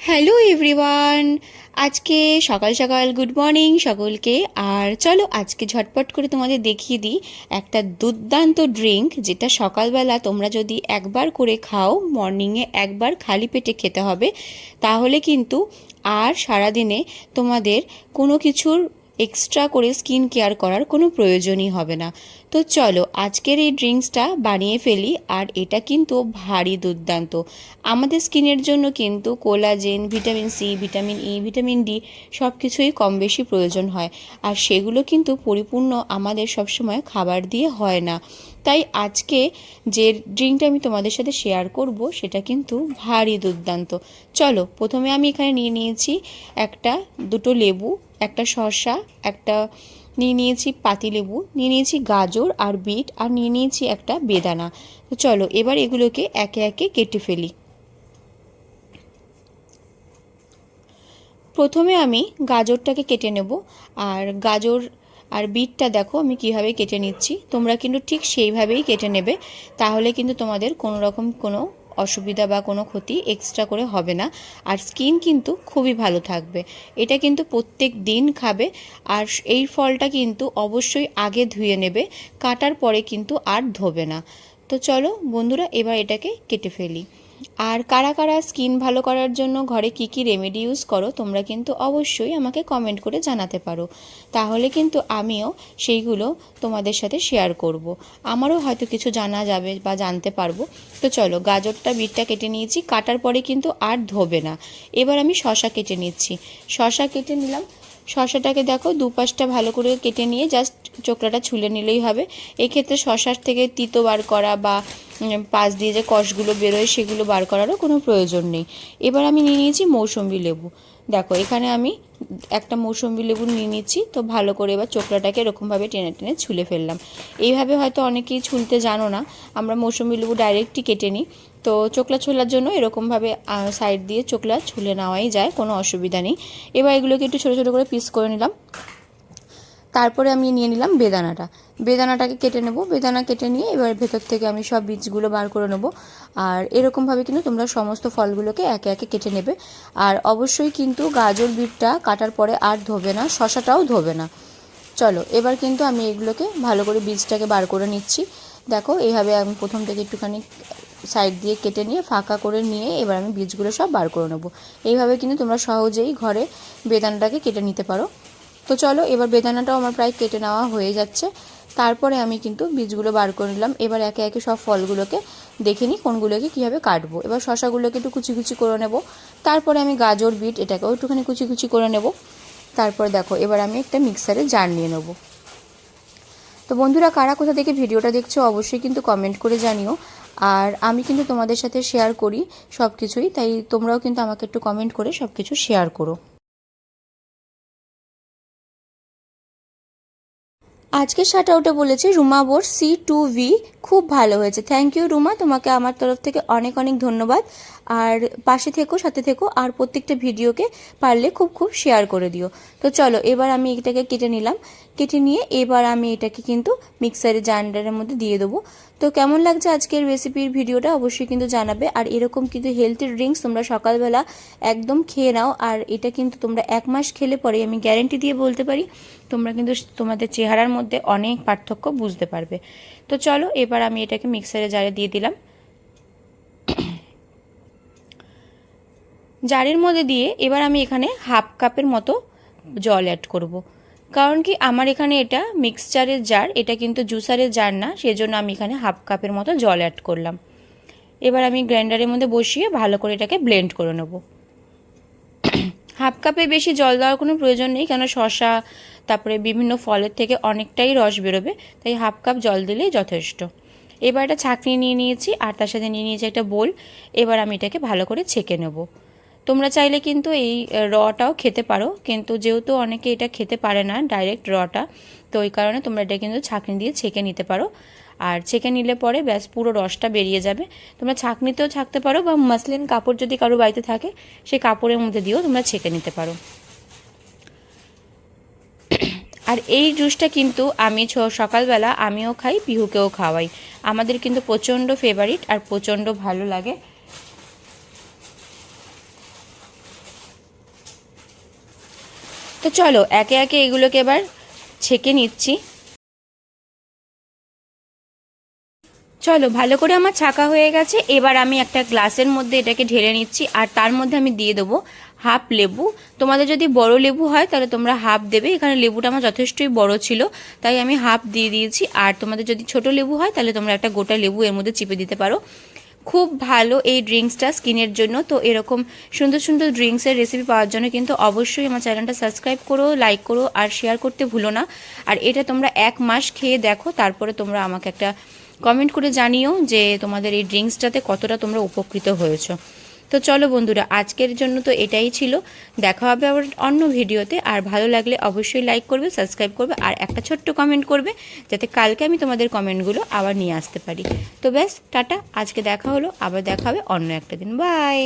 Hello everyone, আজকে সকাল সকাল গুড মর্নিং সকলকে, আর চলো আজকে ঝটপট করে তোমাদের দেখিয়ে দিই একটা দুর্দান্ত ড্রিঙ্ক যেটা সকালবেলা তোমরা যদি একবার করে খাও, মর্নিংয়ে একবার খালি পেটে খেতে হবে, তাহলে কিন্তু আর সারাদিনে তোমাদের কোনো কিছুর এক্সট্রা করে স্কিন কেয়ার করার কোনো প্রয়োজনই হবে না। তো চলো, আজকের এই ড্রিঙ্কসটা বানিয়ে ফেলি আর এটা কিন্তু ভারী দুর্দান্ত। আমাদের স্কিনের জন্য কিন্তু collagen, vitamin C, vitamin E, vitamin D সব কিছুই কম বেশি প্রয়োজন হয়। আর সেগুলো কিন্তু পরিপূর্ণ আমাদের সবসময় খাবার দিয়ে হয় না। তাই আজকে যে ড্রিঙ্কটা আমি তোমাদের সাথে শেয়ার করব, সেটা কিন্তু ভারী দুর্দান্ত। চলো, প্রথমে আমি এখানে নিয়ে নিয়েছি একটা দুটো লেবু। একটা শসা একটা নিয়ে নিয়েছি পাতিলেবু নিয়ে নিয়েছি গাজর আর বিট আর নিয়ে নিয়েছি একটা বেদানা। তো চলো, এবার এগুলোকে একে একে কেটে ফেলি। প্রথমে আমি গাজরটাকে কেটে নেব আর গাজর আর বিটটা দেখো আমি কীভাবে কেটে নিচ্ছি। তোমরা কিন্তু ঠিক সেইভাবেই কেটে নেবে, তাহলে কিন্তু তোমাদের কোনো রকম কোনো অসুবিধা বা কোনো ক্ষতি এক্সট্রা করে হবে না। আর স্কিন কিন্তু খুবই ভালো থাকবে। এটা কিন্তু প্রত্যেক দিন খাবে। আর এই ফলটা কিন্তু অবশ্যই আগে ধুয়ে নেবে। কাটার পরে কিন্তু আর ধোবে না। তো চলো বন্ধুরা, এবার এটাকে কেটে ফেলি। আর কারা কারা স্কিন ভালো করার জন্য ঘরে কি কি রেমেডি ইউজ করো, তোমরা কিন্তু অবশ্যই আমাকে কমেন্ট করে জানাতে পারো। তাহলে কিন্তু আমিও সেইগুলো তোমাদের সাথে শেয়ার করব। আমারও হয়তো কিছু জানা যাবে বা জানতে পারব। তো চলো, গাজরটা, বিটটা কেটে নিয়েছি, কাটার পরে কিন্তু আর ধোবে না। এবার আমি শশা কেটে নিচ্ছি। শশা কেটে নিলাম শশাটাকে দেখো দুপাশটা ভালো করে কেটে নিয়ে জাস্ট চোকলাটা ছুলে নিলেই হবে। এক্ষেত্রে শশার থেকে তিতো বার করা বা পাশ দিয়ে যে কষগুলো বেরোয় সেগুলো বার করারও কোনো প্রয়োজন নেই। এবার আমি নিয়ে নিয়েছি মৌসম্বি লেবু। দেখো, এখানে আমি একটা মৌসুমি লেবু নিয়ে নিচ্ছি, তো ভালো করে এবার চোকলাটাকে এরকমভাবে টেনে টেনে ছুলে ফেললাম। এইভাবে হয়তো অনেকেই ছুলতে জানো না, আমরা মৌসুমি লেবু ডাইরেক্টই কেটে নিই। তো চোকলা ছোলার জন্য এরকমভাবে সাইড দিয়ে চোকলা ছুলে নেওয়াই যায়, কোনো অসুবিধা নেই। এবার এগুলোকে একটু ছোটো ছোটো করে পিস করে নিলাম। তারপরে আমি নিয়ে নিলাম বেদানাটা। বেদানাটাকে কেটে নেব। বেদানা কেটে নিয়ে এবার ভেতর থেকে আমি সব বীজগুলো বার করে নেব। আর এরকমভাবে কিন্তু তোমরা সমস্ত ফলগুলোকে একে একে কেটে নেবে। আর অবশ্যই কিন্তু গাজর বিটটা কাটার পরে আর ধোবে না, শশাটাও ধোবে না। চলো, এবার কিন্তু আমি এগুলোকে ভালো করে বীজটাকে বার করে নিচ্ছি। দেখো, এইভাবে আমি প্রথম থেকে একটুখানি সাইড দিয়ে কেটে নিয়ে, ফাঁকা করে নিয়ে এবার আমি বীজগুলো সব বার করে নেব। এইভাবে কিন্তু তোমরা সহজেই ঘরে বেদানাটাকে কেটে নিতে পারো। তো চলো, এবার বেদানাটাও আমার প্রায় কেটে নেওয়া হয়ে যাচ্ছে। তারপরে আমি কিন্তু বীজগুলো বার করে নিলাম। এবার একে একে সব ফলগুলোকে দেখে নিই কোনগুলোকে কীভাবে কাটবো। এবার শশাগুলোকে একটু কুচি কুচি করে নেব। তারপরে আমি গাজর, বিট এটাকেও একটুখানি কুচি কুচি করে নেব। তারপর দেখো, এবার আমি একটা মিক্সারে জার নিয়ে নেব। তো বন্ধুরা, কারা কোথা থেকে ভিডিওটা দেখছ অবশ্যই কিন্তু কমেন্ট করে জানিও। আর আমি কিন্তু তোমাদের সাথে শেয়ার করি সব কিছুই তাই তোমরাও কিন্তু আমাকে একটু কমেন্ট করে সব কিছু শেয়ার করো। আজকে শার্ট আউটে বলেছে, রুমা বোর সি টু ভি খুব ভালো হয়েছে। থ্যাংক ইউ রুমা, তোমাকে আমার তরফ থেকে অনেক অনেক ধন্যবাদ। আর পাশে থেকো, সাথে থেকো, আর প্রত্যেকটা ভিডিওকে পারলে খুব খুব শেয়ার করে দিও। তো চলো, এবার আমি এটাকে কেটে নিলাম। কেটে নিয়ে এবার আমি এটাকে কিন্তু মিক্সারে জান্ডারের মধ্যে দিয়ে দেবো। তো কেমন লাগছে আজকের রেসিপির ভিডিওটা অবশ্যই কিন্তু জানাবে। আর এরকম কিন্তু হেলথি ড্রিঙ্কস তোমরা সকালবেলা একদম খেয়ে নাও। আর এটা কিন্তু তোমরা এক মাস খেলে পরে আমি গ্যারেন্টি দিয়ে বলতে পারি, তোমরা কিন্তু তোমাদের চেহারার মধ্যে অনেক পার্থক্য বুঝতে পারবে। তো চলো, এবার আমি এটাকে মিক্সারে জারে দিয়ে দিলাম। জারের মধ্যে দিয়ে এবার আমি এখানে হাফ কাপের মতো জল অ্যাড করব। কারণ কি আমার এখানে এটা মিক্সচারের জার এটা কিন্তু জুসারের জার না, সেজন্য আমি এখানে হাফ কাপের মতো জল অ্যাড করলাম। এবার আমি গ্রাইন্ডারের মধ্যে বসিয়ে ভালো করে এটাকে ব্লেন্ড করে নেব। হাফ কাপে বেশি জল দেওয়ার কোনো প্রয়োজন নেই, কেন শশা তারপরে বিভিন্ন ফলের থেকে অনেকটাই রস বেরোবে, তাই হাফ কাপ জল দিলেই যথেষ্ট। এবার একটা ছাঁকনি নিয়ে নিয়েছি, আর তার সাথে নিয়ে নিয়েছি একটা বোল এবার আমি এটাকে ভালো করে ছেঁকে নেব। তোমরা চাইলে কিন্তু এই রটাও খেতে পারো। কিন্তু যেহেতু অনেকে এটা খেতে পারে না ডাইরেক্ট রটা তো ওই কারণে তোমরা এটা কিন্তু ছাঁকনি দিয়ে ছেঁকে নিতে পারো। আর ছেঁকে নিলে পরে ব্যাস পুরো রসটা বেরিয়ে যাবে। তোমরা ছাঁকনিতেও ছাঁকতে পারো বা মাসলিন কাপড় যদি কারও বাড়িতে থাকে, সেই কাপড়ের মধ্যে দিয়েও তোমরা ছেঁকে নিতে পারো। আর এই জুসটা কিন্তু আমি সকালবেলা আমিও খাই, পিহুকেও খাওয়াই। আমাদের কিন্তু প্রচণ্ড ফেভারিট আর প্রচণ্ড ভালো লাগে। তো চলো, একে একে এগুলোকে এবার ছেঁকে নিচ্ছি। চলো, ভালো করে আমার ছাকা হয়ে গেছে। এবার আমি একটা গ্লাসের মধ্যে এটাকে ঢেলে নিচ্ছি, আর তার মধ্যে আমি দিয়ে দেবো হাফ লেবু। তোমাদের যদি বড় লেবু হয়, তাহলে তোমরা হাফ দেবে। এখানে লেবুটা আমার যথেষ্টই বড় ছিল, তাই আমি হাফ দিয়ে দিয়েছি। আর তোমাদের যদি ছোট লেবু হয়, তাহলে তোমরা একটা গোটা লেবু এর মধ্যে চিপে দিতে পারো। খুব ভালো এই ড্রিঙ্কসটা স্কিনের জন্য। তো এরকম সুন্দর সুন্দর ড্রিঙ্কসের রেসিপি পাওয়ার জন্য কিন্তু অবশ্যই আমার চ্যানেলটা সাবস্ক্রাইব করো লাইক করো আর শেয়ার করতে ভুলো না। আর এটা তোমরা এক মাস খেয়ে দেখো, তারপরে তোমরা আমাকে একটা কমেন্ট করে জানিও যে তোমাদের এই ড্রিঙ্কসটাতে কতটা তোমরা উপকৃত হয়েছো। তো চলো বন্ধুরা, আজকের জন্য তো এটাই ছিল। দেখা হবে আবার অন্য ভিডিওতে। আর ভালো লাগলে অবশ্যই লাইক করবে সাবস্ক্রাইব করবে, আর একটা ছোট্ট কমেন্ট করবে, যাতে কালকে আমি তোমাদের কমেন্টগুলো আবার নিয়ে আসতে পারি। তো ব্যাস, টাটা, আজকে দেখা হলো, আবার দেখা হবে অন্য একটা দিন। বাই